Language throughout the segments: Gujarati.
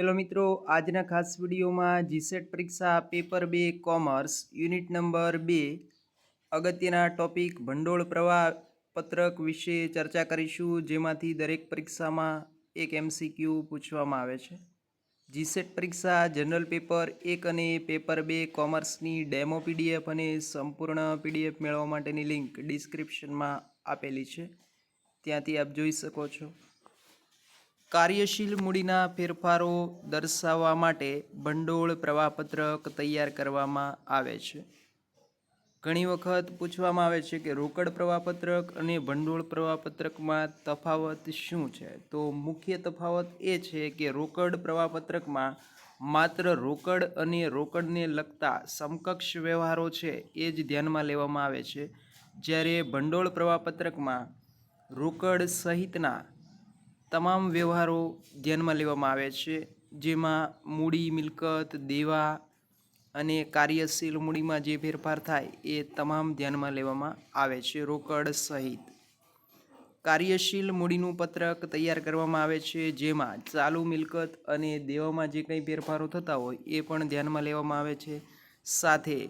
હેલો મિત્રો, આજના ખાસ વિડીયોમાં જીસેટ પરીક્ષા પેપર બે, કોમર્સ, યુનિટ નંબર બે, અગત્યના ટોપિક ભંડોળ પ્રવાહ પત્રક વિશે ચર્ચા કરીશું, જેમાંથી દરેક પરીક્ષામાં એક એમસીક્યુ પૂછવામાં આવે છે. જીસેટ પરીક્ષા જનરલ પેપર એક અને પેપર બે કોમર્સની ડેમો પીડીએફ અને સંપૂર્ણ પીડીએફ મેળવવા માટેની લિંક ડિસ્ક્રિપ્શનમાં આપેલી છે. ત્યાંથી આપ જોઈ શકો છો. કાર્યશીલ મૂડીના ફેરફારો દર્શાવવા માટે ભંડોળ પ્રવાહપત્રક તૈયાર કરવામાં આવે છે. ઘણી વખત પૂછવામાં આવે છે કે રોકડ પ્રવાહપત્રક અને ભંડોળ પ્રવાહપત્રકમાં તફાવત શું છે? તો મુખ્ય તફાવત એ છે કે રોકડ પ્રવાહપત્રકમાં માત્ર રોકડ અને રોકડને લગતા સમકક્ષ વ્યવહારો છે એ જ ધ્યાનમાં લેવામાં આવે છે. જ્યારે ભંડોળ પ્રવાહપત્રકમાં રોકડ સહિતના તમામ વ્યવહારો ધ્યાનમાં લેવામાં આવે છે, જેમાં મૂડી, મિલકત, દેવા અને કાર્યશીલ મૂડીમાં જે ફેરફાર થાય એ તમામ ધ્યાનમાં લેવામાં આવે છે, રોકડ સહિત. કાર્યશીલ મૂડીનું પત્રક તૈયાર કરવામાં આવે છે, જેમાં ચાલુ મિલકત અને દેવામાં જે કંઈ ફેરફારો થતા હોય એ પણ ધ્યાનમાં લેવામાં આવે છે. સાથે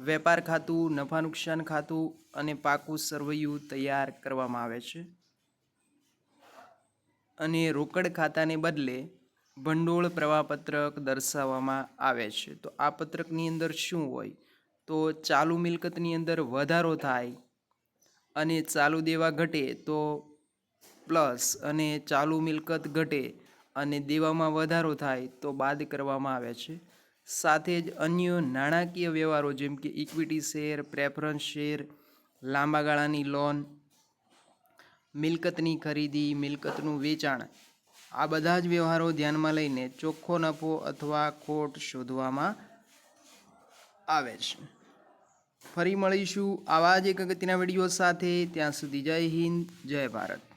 વેપાર ખાતું, નફા નુકસાન ખાતું અને પાકું સરવૈયું તૈયાર કરવામાં આવે છે. અને રોકડ ખાતાને બદલે ભંડોળ પ્રવાહપત્રક દર્શાવવામાં આવે છે. તો આ પત્રકની અંદર શું હોય? તો ચાલુ મિલકતની અંદર વધારો થાય અને ચાલુ દેવા ઘટે તો પ્લસ અને ચાલુ મિલકત ઘટે અને દેવામાં વધારો થાય તો બાદ કરવામાં આવે છે. સાથે જ અન્ય નાણાકીય વ્યવહારો જેમ કે ઇક્વિટી શેર પ્રેફરન્સ શેર લાંબા ગાળાની લોન મિલકતની ખરીદી, મિલકતનું વેચાણ, આ બધા જ વ્યવહારો ધ્યાનમાં લઈને ચોખ્ખો નફો અથવા ખોટ શોધવામાં આવે છે. ફરી મળીશું આવા જ એક અગત્યના વીડિયો સાથે. ત્યાં સુધી જય હિન્દ, જય ભારત.